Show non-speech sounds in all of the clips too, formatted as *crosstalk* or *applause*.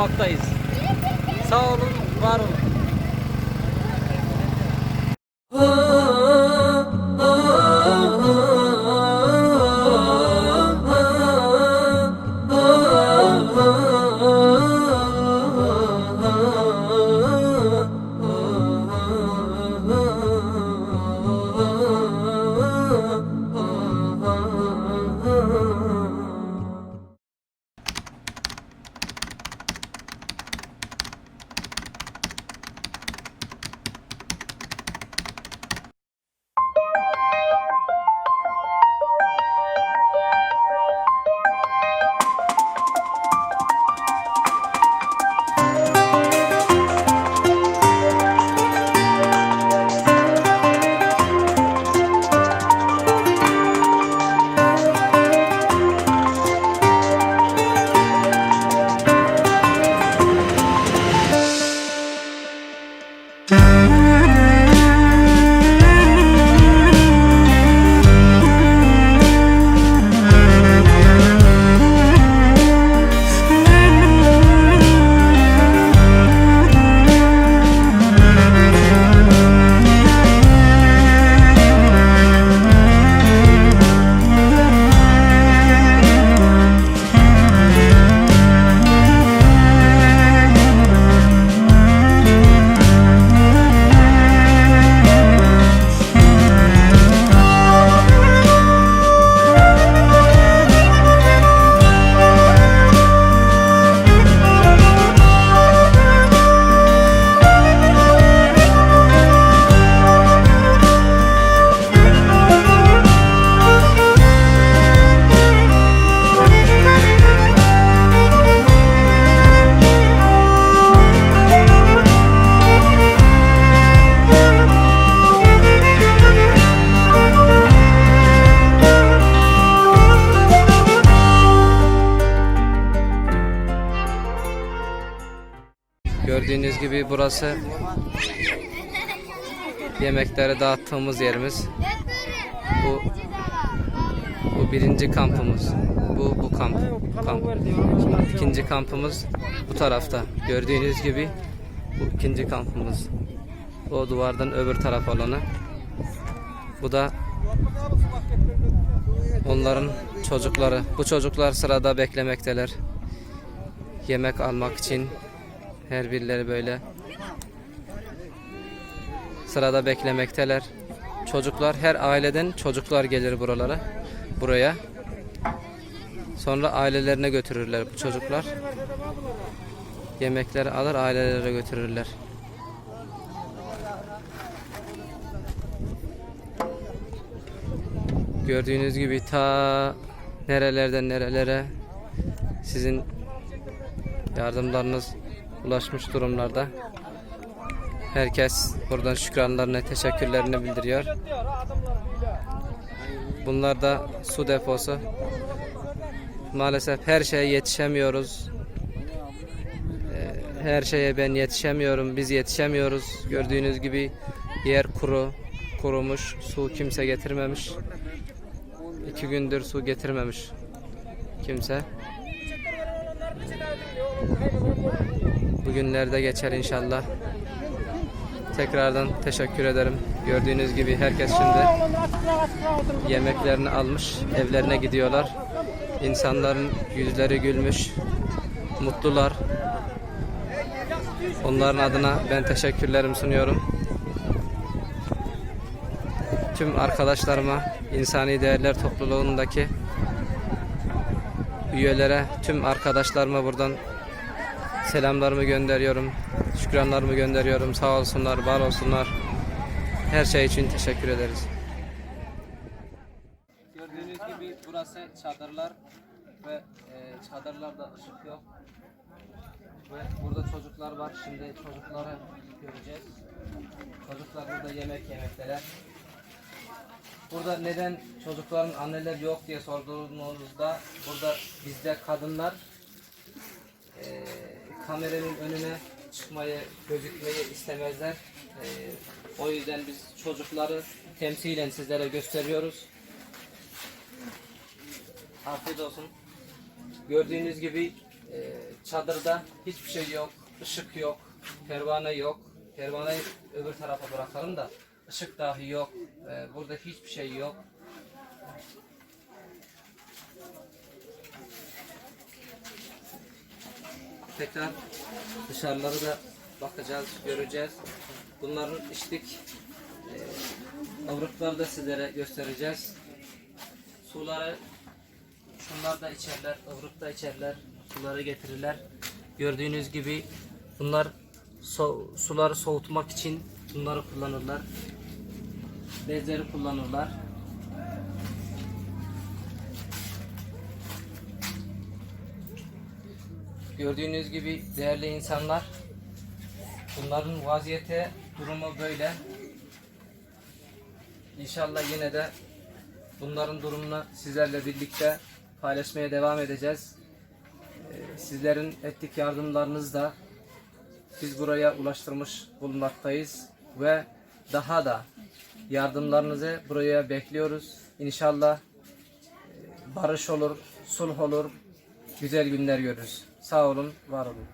bulunmaktayız. Sağ olun, var olun. Gibi burası yemekleri dağıttığımız yerimiz. Bu bu birinci kampımız. Bu bu kamp. kamp. Şimdi ikinci kampımız bu tarafta. Gördüğünüz gibi bu ikinci kampımız. O duvardan öbür taraf olanı. Bu da onların çocukları. Bu çocuklar sırada beklemekteler. Yemek almak için her birileri böyle sırada beklemekteler. Çocuklar her aileden çocuklar gelir buralara. Buraya. Sonra ailelerine götürürler bu çocuklar. Yemekleri alır ailelere götürürler. Gördüğünüz gibi ta nerelerden nerelere sizin yardımlarınız ulaşmış durumlarda. Herkes buradan şükranlarını, teşekkürlerini bildiriyor. Bunlar da su deposu. Maalesef her şeye yetişemiyoruz. Ee, Her şeye ben yetişemiyorum, biz yetişemiyoruz. Gördüğünüz gibi yer kuru, kurumuş, su kimse getirmemiş. İki gündür su getirmemiş kimse. Bugünlerde geçer inşallah. Tekrardan teşekkür ederim. Gördüğünüz gibi herkes şimdi yemeklerini almış, evlerine gidiyorlar. İnsanların yüzleri gülmüş, mutlular. Onların adına ben teşekkürlerimi sunuyorum. Tüm arkadaşlarıma, insani değerler topluluğundaki üyelere, tüm arkadaşlarıma buradan selamlarımı gönderiyorum. Şükranlarımı gönderiyorum. Sağ olsunlar, var olsunlar. Her şey için teşekkür ederiz. Gördüğünüz gibi burası çadırlar ve e, çadırlarda ışık yok. Ve burada çocuklar var. Şimdi çocukları göreceğiz. Çocuklar burada yemek yemekteler. Burada neden çocukların anneler yok diye sorduğunuzda burada bizde kadınlar e, kameranın önüne çıkmayı, gözükmeyi istemezler. E, o yüzden biz çocukları temsilen sizlere gösteriyoruz. Afiyet olsun. Gördüğünüz gibi Ee, çadırda hiçbir şey yok, ışık yok, pervane yok. Pervaneyi öbür tarafa bırakalım da ışık dahi yok. Ee, burada hiçbir şey yok. Tekrar dışarıları da bakacağız, göreceğiz. Bunların içtik e, avrupları da sizlere göstereceğiz. Suları şunlar da içerler, ıvrık da içerler, suları getirirler. Gördüğünüz gibi bunlar so- suları soğutmak için bunları kullanırlar. Bezleri kullanırlar. Gördüğünüz gibi değerli insanlar bunların vaziyeti durumu böyle. İnşallah yine de bunların durumunu sizlerle birlikte paylaşmaya devam edeceğiz. Ee, Sizlerin ettik yardımlarınız da biz buraya ulaştırmış bulunmaktayız ve daha da yardımlarınızı buraya bekliyoruz. İnşallah e, barış olur, sulh olur, güzel günler görürüz. Sağ olun, var olun.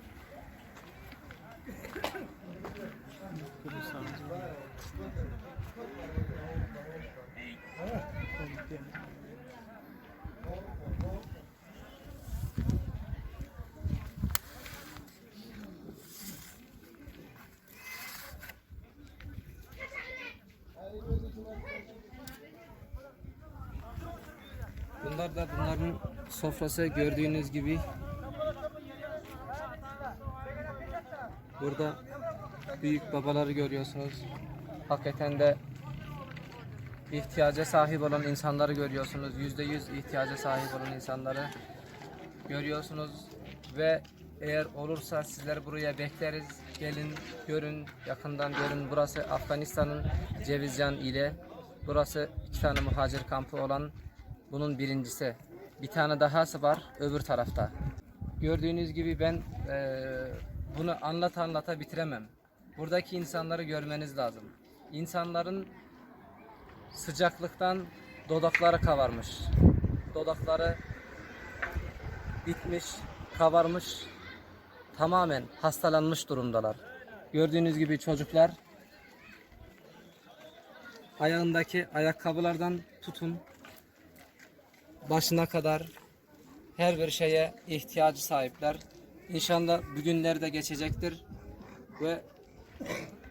Bunlar da bunların sofrası gördüğünüz gibi. Burada büyük babaları görüyorsunuz. Hakikaten de ihtiyaca sahip olan insanları görüyorsunuz. Yüzde yüz ihtiyaca sahip olan insanları görüyorsunuz ve eğer olursa sizler buraya bekleriz. Gelin, görün, yakından görün. Burası Afganistan'ın Cevizcan ile. Burası iki tane muhacir kampı olan bunun birincisi. Bir tane dahası var öbür tarafta. Gördüğünüz gibi ben eee, bunu anlata anlata bitiremem. Buradaki insanları görmeniz lazım. İnsanların sıcaklıktan dodakları kavarmış. Dodakları bitmiş, kavarmış, tamamen hastalanmış durumdalar. Gördüğünüz gibi çocuklar ayağındaki ayakkabılardan tutun başına kadar her bir şeye ihtiyacı sahipler. İnşallah bugünler de geçecektir ve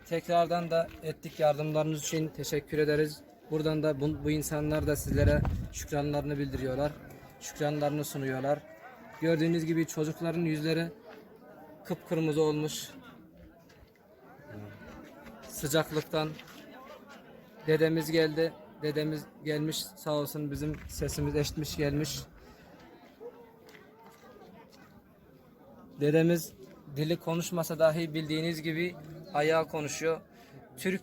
tekrardan da ettik yardımlarınız için teşekkür ederiz. Buradan da bu, bu insanlar da sizlere şükranlarını bildiriyorlar. Şükranlarını sunuyorlar. Gördüğünüz gibi çocukların yüzleri kıpkırmızı olmuş. Sıcaklıktan Dedemiz geldi. Dedemiz gelmiş sağ olsun bizim sesimiz eşitmiş gelmiş. Dedemiz dili konuşmasa dahi bildiğiniz gibi ayağı konuşuyor. Türk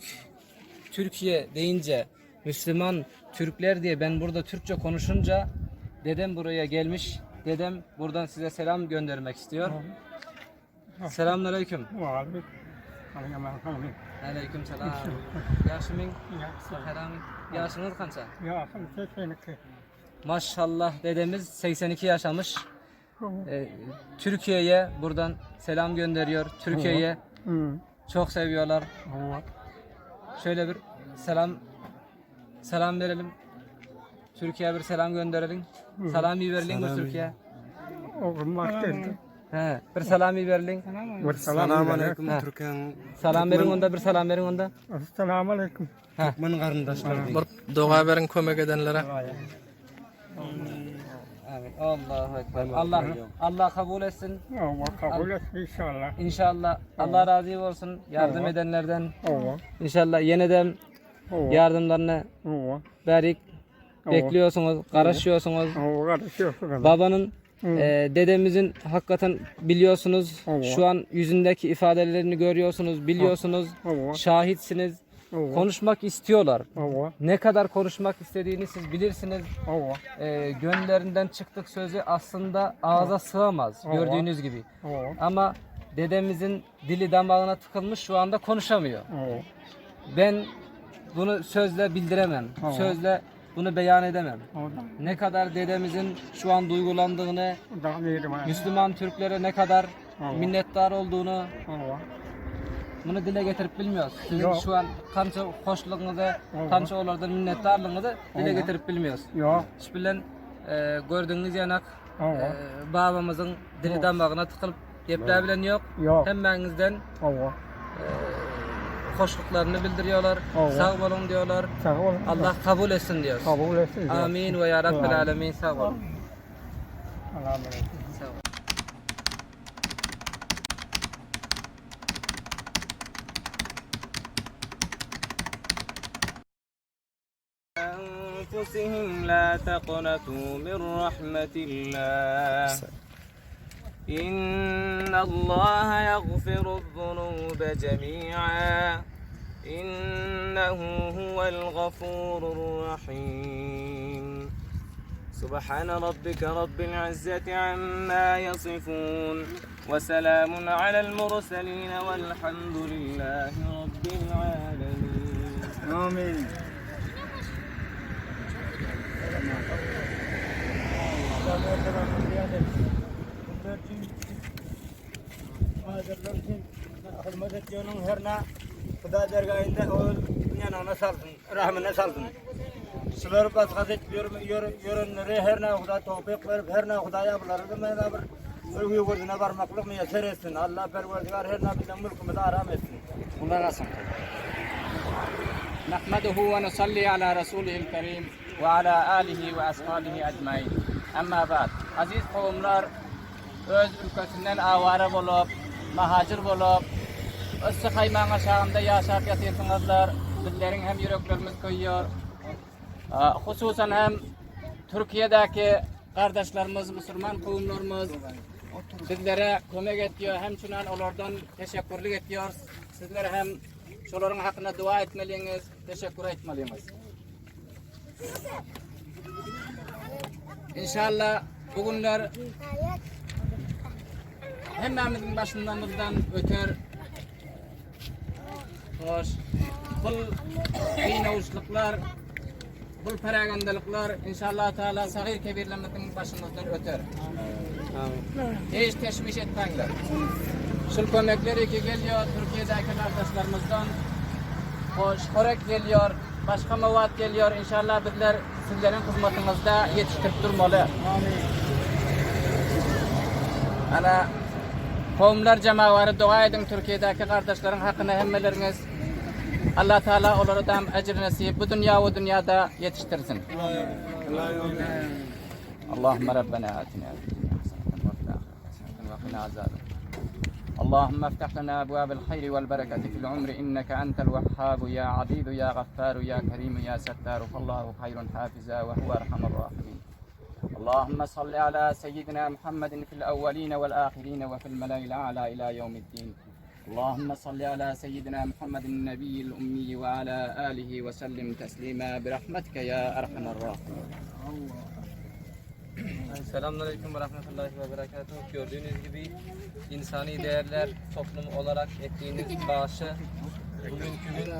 Türkiye deyince Müslüman Türkler diye ben burada Türkçe konuşunca dedem buraya gelmiş. Dedem buradan size selam göndermek istiyor. Selamünaleyküm. Aleyküm Aleyküm *laughs* selam. Yaşımın selam. Yaşınız kaçta? Ya sen seçeniki. Maşallah dedemiz 82 yaşamış. Ee, Türkiye'ye buradan selam gönderiyor. Türkiye'ye çok seviyorlar. Şöyle bir selam selam verelim. Türkiye'ye bir selam gönderelim. Salami verelim bu Türkiye. Oğlum. He, bir salami verelim. Ve selam aleyküm. Türkan Salam verin onda bir salam verin onda. Assalamu aleyküm. Türkmen deydi. Bir dua verin kömek edenlere. Allahu ekber. Allah Allah kabul etsin. Allah kabul et inşallah. İnşallah Allah razı olsun yardım edenlerden. Allah. İnşallah yeniden Allah. yardımlarını Allah. verik bekliyorsunuz, karışıyorsunuz. Allah karışıyorsun. Babanın e, dedemizin hakikaten biliyorsunuz Allah. şu an yüzündeki ifadelerini görüyorsunuz, biliyorsunuz, Allah. şahitsiniz. Allah. Konuşmak istiyorlar. Allah. Ne kadar konuşmak istediğini siz bilirsiniz. Allah. E, gönüllerinden çıktık sözü aslında ağza sığamaz Allah. gördüğünüz gibi. Allah. Ama dedemizin dili damağına tıkılmış şu anda konuşamıyor. Allah. Ben bunu sözle bildiremem. Tamam. Sözle Bunu beyan edemem. Oradan. Ne kadar dedemizin şu an duygulandığını. Müslüman Türklere ne kadar Allah. minnettar olduğunu Allah. Bunu dile getirip bilmiyoruz. Sizin Yok. şu an kança hoşluğunuzu, kança olardan minnettarlığınızı dile Allah. getirip bilmiyoruz. Yok. Şu bilen e, gördüğünüz yanak Allah. e, babamızın dili damağına tıkılıp yepler bilen yok. Yok. Hemmenizden Allah. hoşluklarını bildiriyorlar. Allah. Sağ olun diyorlar. Sağ ol. Allah kabul etsin diyoruz. kabul etsin. Amin ve ya Amin. alemin. Sağ olun. Allah'a emanet. Olun. أنفسهم لا تقنطوا من رحمة الله. إن الله يغفر الذنوب جميعا. إنه هو الغفور الرحيم. سبحان ربك رب العزة عما يصفون. وسلام على المرسلين والحمد لله رب العالمين. Amin. جنون هرنا خدا درگا اند اول دنیا نانا سالتن رحم نانا سالتن سلر پاس خدیت یور یور یور نره هرنا خدا توفیق بر هرنا خدا یا بر لرزم میاد بر سرگوی بر دنیا بر مخلوق میاد سرستن الله بر ور دیگر هرنا بی دمر کم دارا میستن خدا راستن نحمده ونصلي على رسوله الكريم وعلى آله وأصحابه أجمعين أما بعد عزيز قوم لار öz ülkesinden avare bulup, mahacir bulup, öz kaymağın aşağında yaşap yatıyorsunuzlar. Dillerin hem yüreklerimiz koyuyor. Aa, Hususan hem Türkiye'deki kardeşlerimiz, Müslüman kavimlerimiz bizlere kömek ediyor. Hem şunan onlardan teşekkürlük ediyoruz. Sizlere hem şoların hakkında dua etmeliyiz, teşekkür etmeliyiz. İnşallah bugünler hemmemizin başından öter. Hoş. Bu kıynavuçluklar, bu paragandalıklar inşallah Teala sagir kebirlerimizin başımızdan öter. Hiç teşviş etmengler. Şul kömekleri ki geliyor Türkiye'deki kardeşlerimizden. Hoş, korek geliyor, başka mevat geliyor. İnşallah bizler sizlerin hizmetinizde yetiştirip durmalı. Ana kavimler cemaatleri dua edin Türkiye'deki kardeşlerin hakkında hemmeleriniz. Allah Teala onlara da ecir nasip bu dünya ve dünyada yetiştirsin. Allahümme Rabbena atina. اللهم افتح لنا أبواب الخير والبركة في العمر إنك أنت الوهاب يا عزيز يا غفار يا كريم يا ستار فالله خير حافظا وهو أرحم الراحمين. اللهم صل على سيدنا محمد في الأولين والآخرين وفي الملأ الأعلى إلى يوم الدين. اللهم صل على سيدنا محمد النبي الامي وعلى اله وسلم تسليما برحمتك يا ارحم الراحمين. Selamünaleyküm ve rahmetullahi ve berekatuhu. Gördüğünüz gibi insani değerler toplum olarak ettiğiniz bağışı bugünkü gün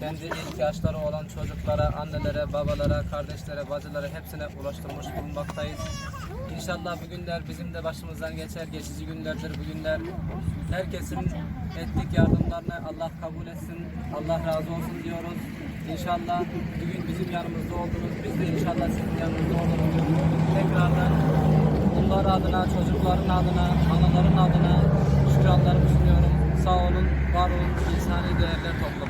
kendi ihtiyaçları olan çocuklara, annelere, babalara, kardeşlere, bacılara hepsine ulaştırmış bulunmaktayız. İnşallah bu günler bizim de başımızdan geçer, geçici günlerdir bu günler. Herkesin ettik yardımlarını Allah kabul etsin, Allah razı olsun diyoruz. İnşallah bugün bizim yanımızda oldunuz, biz de inşallah sizin yanınızda oluruz. Tekrardan bunlar adına, çocukların adına, anaların adına şükranlarımı sunuyorum. Sağ olun, var olun, insani değerler toplumu.